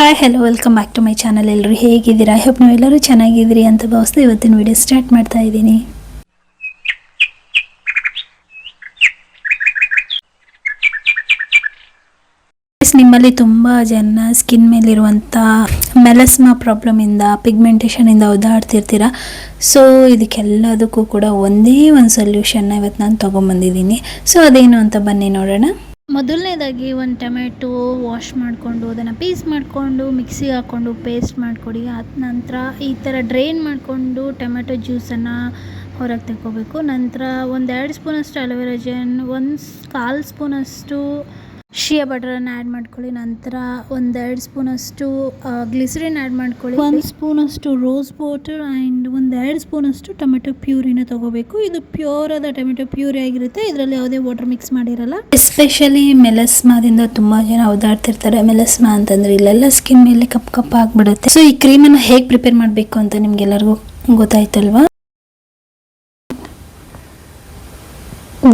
Hi hello welcome back to my channel ಎಲ್ಲರೂ ಹೇಗಿದ್ದೀರಾ? I hope ನೀವೆಲ್ಲರೂ ಚೆನ್ನಾಗಿದ್ದೀರಿ ಅಂತ ಭಾವಿಸ್ತಾ ಇವತ್ತಿನ ವಿಡಿಯೋ ಸ್ಟಾರ್ಟ್ ಮಾಡ್ತಾ ಇದ್ದೀನಿ. ನಿಮ್ಮಲ್ಲಿ ತುಂಬ ಜನ ಸ್ಕಿನ್ ಮೇಲಿರುವಂಥ ಮೆಲಸ್ಮಾ ಪ್ರಾಬ್ಲಮಿಂದ ಪಿಗ್ಮೆಂಟೇಷನಿಂದ ಒದ್ದಾಡ್ತಿರ್ತೀರ ಸೊ ಇದಕ್ಕೆಲ್ಲದಕ್ಕೂ ಕೂಡ ಒಂದೇ ಒಂದು ಸೊಲ್ಯೂಷನ್ನ ಇವತ್ತು ನಾನು ತೊಗೊಂಬಂದಿದ್ದೀನಿ ಸೊ ಅದೇನು ಅಂತ ಬನ್ನಿ ನೋಡೋಣ. ಮೊದಲನೇದಾಗಿ ಒಂದು ಟೊಮೆಟೊ ವಾಶ್ ಮಾಡಿಕೊಂಡು ಅದನ್ನು ಪೀಸ್ ಮಾಡಿಕೊಂಡು ಮಿಕ್ಸಿಗೆ ಹಾಕ್ಕೊಂಡು ಪೇಸ್ಟ್ ಮಾಡಿಕೊಡಿ. ಅದ ನಂತರ ಈ ಥರ ಡ್ರೈನ್ ಮಾಡಿಕೊಂಡು ಟೊಮೆಟೊ ಜ್ಯೂಸನ್ನು ಹೊರಗೆ ತೆಕ್ಕೋಬೇಕು. ನಂತರ ಒಂದು ಎರಡು ಸ್ಪೂನಷ್ಟು ಅಲೋವೆರಾ ಜೆನ್ ಒಂದು ಕಾಲು ಸ್ಪೂನಷ್ಟು ಶಿಯಾ ಬಟರನ್ನು ಆ್ಯಡ್ ಮಾಡ್ಕೊಳ್ಳಿ. ನಂತರ ಒಂದೆರಡು ಸ್ಪೂನಷ್ಟು ಗ್ಲಿಸರಿನ್ ಆ್ಯಡ್ ಮಾಡ್ಕೊಳ್ಳಿ. ಒಂದು ಸ್ಪೂನಷ್ಟು ರೋಸ್ ವಾಟರ್ ಆ್ಯಂಡ್ ಒಂದೆರಡು ಸ್ಪೂನಷ್ಟು ಟೊಮೆಟೊ ಪ್ಯೂರಿನ ತಗೋಬೇಕು. ಇದು ಪ್ಯೂರ್ ಆದ ಟೊಮೆಟೊ ಪ್ಯೂರಿ ಆಗಿರುತ್ತೆ. ಇದರಲ್ಲಿ ಯಾವುದೇ ವಾಟರ್ ಮಿಕ್ಸ್ ಮಾಡಿರಲ್ಲ. ಎಸ್ಪೆಷಲಿ ಮೆಲಸ್ಮಾದಿಂದ ತುಂಬ ಜನ ಓದಾಡ್ತಿರ್ತಾರೆ. ಮೆಲಸ್ಮಾ ಅಂತಂದ್ರೆ ಇಲ್ಲೆಲ್ಲ ಸ್ಕಿನ್ ಮೇಲೆ ಕಪ್ ಕಪ್ ಆಗಿಬಿಡುತ್ತೆ. ಸೊ ಈ ಕ್ರೀಮನ್ನು ಹೇಗೆ ಪ್ರಿಪೇರ್ ಮಾಡಬೇಕು ಅಂತ ನಿಮ್ಗೆಲ್ಲರಿಗೂ ಗೊತ್ತಾಯ್ತಲ್ವಾ?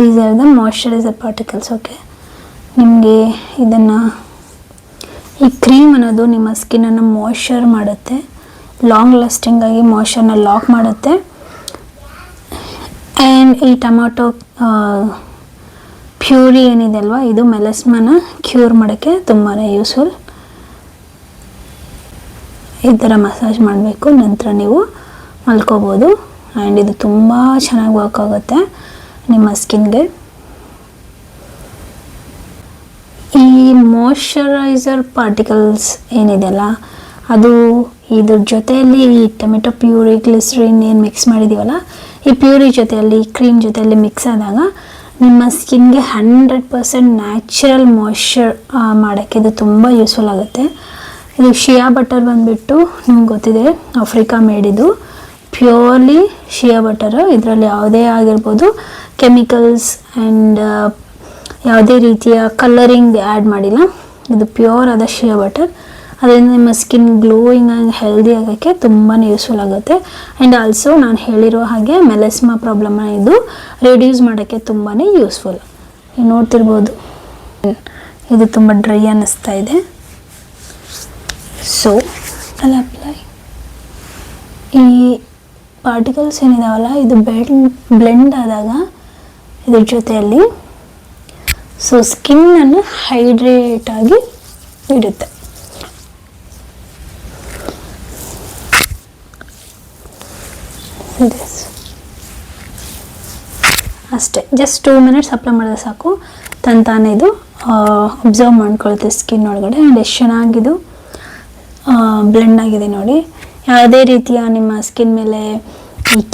These are the moisturiser particles okay ನಿಮಗೆ ಇದನ್ನು ಈ ಕ್ರೀಮ್ ಅನ್ನೋದು ನಿಮ್ಮ ಸ್ಕಿನ್ನನ್ನು ಮಾಯ್ಶ್ಚರ್ ಮಾಡುತ್ತೆ ಲಾಂಗ್ ಲಾಸ್ಟಿಂಗಾಗಿ ಮಾಯ್ಶ್ಚರ್ನ ಲಾಕ್ ಮಾಡುತ್ತೆ. ಆ್ಯಂಡ್ ಈ ಟೊಮ್ಯಾಟೊ ಪ್ಯೂರಿ ಏನಿದೆ ಅಲ್ವಾ, ಇದು ಮೆಲಸ್ಮನ ಕ್ಯೂರ್ ಮಾಡೋಕ್ಕೆ ತುಂಬಾ ಯೂಸ್ಫುಲ್ ಈ ಥರ ಮಸಾಜ್ ಮಾಡಬೇಕು, ನಂತರ ನೀವು ಮಲ್ಕೋಬೋದು. ಆ್ಯಂಡ್ ಇದು ತುಂಬ ಚೆನ್ನಾಗಿ ವರ್ಕ್ ಆಗುತ್ತೆ ನಿಮ್ಮ ಸ್ಕಿನ್ಗೆ ಈ ಮಾಯ್ಶ್ಚರೈಸರ್ ಪಾರ್ಟಿಕಲ್ಸ್ ಏನಿದೆಯಲ್ಲ, ಅದು ಇದ್ರ ಜೊತೆಯಲ್ಲಿ ಈ ಟೊಮೆಟೊ ಪ್ಯೂರಿ, ಗ್ಲಿಸ್ರಿನ್ ಏನು ಮಿಕ್ಸ್ ಮಾಡಿದ್ದೀವಲ್ಲ ಈ ಪ್ಯೂರಿ ಜೊತೆಯಲ್ಲಿ ಕ್ರೀಮ್ ಜೊತೆಯಲ್ಲಿ ಮಿಕ್ಸ್ ಆದಾಗ ನಿಮ್ಮ ಸ್ಕಿನ್ಗೆ ಹಂಡ್ರೆಡ್ ಪರ್ಸೆಂಟ್ ನ್ಯಾಚುರಲ್ ಮಾಯ್ಶ್ಚರ್ ಮಾಡೋಕ್ಕೆ ಇದು ತುಂಬ ಯೂಸ್ಫುಲ್ ಆಗುತ್ತೆ. ಇದು ಶಿಯಾ ಬಟರ್ ಬಂದುಬಿಟ್ಟು ನಿಮ್ಗೆ ಗೊತ್ತಿದೆ ಆಫ್ರಿಕಾ ಮೇಡಿದು ಪ್ಯೂರ್ಲಿ ಶಿಯಾ ಬಟರ್ ಇದರಲ್ಲಿ ಯಾವುದೇ ಆಗಿರ್ಬೋದು ಕೆಮಿಕಲ್ಸ್ ಆ್ಯಂಡ್ ಯಾವುದೇ ರೀತಿಯ ಕಲರಿಂಗ್ ಆ್ಯಡ್ ಮಾಡಿಲ್ಲ. ಇದು ಪ್ಯೂರ್ ಆದ ಶಿಯಾ ಬಟರ್ ಅದರಿಂದ ನಿಮ್ಮ ಸ್ಕಿನ್ ಗ್ಲೋಯಿಂಗ್ ಆಗಿ ಹೆಲ್ದಿ ಆಗೋಕ್ಕೆ ತುಂಬಾ ಯೂಸ್ಫುಲ್ ಆಗುತ್ತೆ. ಆ್ಯಂಡ್ ಆಲ್ಸೋ ನಾನು ಹೇಳಿರೋ ಹಾಗೆ ಮೆಲೆಸ್ಮಾ ಪ್ರಾಬ್ಲಮ್ನ ಇದು ರಿಡ್ಯೂಸ್ ಮಾಡೋಕ್ಕೆ ತುಂಬಾ ಯೂಸ್ಫುಲ್ ನೋಡ್ತಿರ್ಬೋದು. ಇದು ತುಂಬ ಡ್ರೈ ಅನ್ನಿಸ್ತಾ ಇದೆ. ಸೊ ಅಪ್ಲೈ ಈ ಪಾರ್ಟಿಕಲ್ಸ್ ಏನಿದಾವಲ್ಲ, ಇದು ಬೆಂಡ್ ಬ್ಲೆಂಡ್ ಆದಾಗ ಇದ್ರ ಜೊತೆಯಲ್ಲಿ ಸೊ ಸ್ಕಿನ್ನನ್ನು ಹೈಡ್ರೇಟ್ ಆಗಿ ಇಡುತ್ತೆ. ಅಷ್ಟೇ. ಜಸ್ಟ್ ಟೂ ಮಿನಿಟ್ಸ್ ಅಪ್ಲೈ ಮಾಡಿದ್ರೆ ಸಾಕು. ತನ್ನ ತಾನೇ ಇದು ಅಬ್ಸರ್ವ್ ಮಾಡ್ಕೊಳುತ್ತೆ ಸ್ಕಿನ್ ಒಳಗಡೆ. ಆ್ಯಂಡ್ ಎಷ್ಟು ಚೆನ್ನಾಗಿದು ಬ್ಲೆಂಡ್ ಆಗಿದೆ ನೋಡಿ. ಯಾವುದೇ ರೀತಿಯ ನಿಮ್ಮ ಸ್ಕಿನ್ ಮೇಲೆ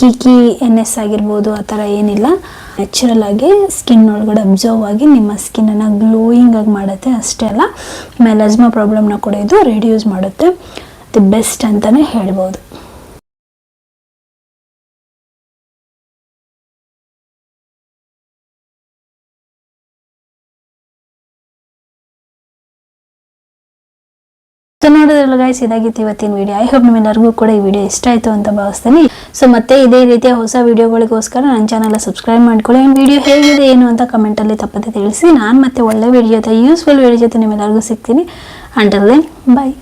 ಕಿಕಿ ಎನ್ ಎಸ್ ಆಗಿರ್ಬೋದು, ಆ ಥರ ಏನಿಲ್ಲ. ನ್ಯಾಚುರಲ್ ಆಗಿ ಸ್ಕಿನ್ ಒಳಗಡೆ ಅಬ್ಸರ್ವ್ ಆಗಿ ನಿಮ್ಮ ಸ್ಕಿನ್ನನ್ನು ಗ್ಲೋಯಿಂಗ್ ಆಗಿ ಮಾಡುತ್ತೆ, ಅಷ್ಟೇ ಅಲ್ಲ ಮೆಲಜ್ಮಾ ಪ್ರಾಬ್ಲಮ್ನ ಕೂಡ ಇದು ರೆಡ್ಯೂಸ್ ಮಾಡುತ್ತೆ. ದಿ ಬೆಸ್ಟ್ ಅಂತಲೇ ಹೇಳ್ಬೋದು. ಸೊ ನೋಡಿದ್ರಲ್ಲ ಗಾಯ್ಸ್ ಇದಾಗಿತ್ತು ಇವತ್ತಿನ ವಿಡಿಯೋ ಐ ಹೋಪ್ ನಿಮ್ಮೆಲ್ಲರಿಗೂ ಕೂಡ ಈ ವಿಡಿಯೋ ಇಷ್ಟ ಆಯಿತು ಅಂತ ಭಾವಿಸ್ತೀನಿ. ಸೊ ಮತ್ತೆ ಇದೇ ರೀತಿಯ ಹೊಸ ವಿಡಿಯೋಗಳಿಗೋಸ್ಕರ ನನ್ನ ಚಾನಲ್ ಸಬ್ಸ್ಕ್ರೈಬ್ ಮಾಡ್ಕೊಳ್ಳಿ. ಆ್ಯಂಡ್ ವಿಡಿಯೋ ಹೇಗಿದೆ, ಏನು ಅಂತ ಕಮೆಂಟಲ್ಲಿ ತಪ್ಪದೆ ತಿಳಿಸಿ. ನಾನು ಮತ್ತೆ ಒಳ್ಳೆ ವಿಡಿಯೋ ಜೊತೆ ಯೂಸ್ಫುಲ್ ವಿಡಿಯೋ ಜೊತೆ ನಿಮ್ಮೆಲ್ಲರಿಗೂ ಸಿಗ್ತೀನಿ. Until then bye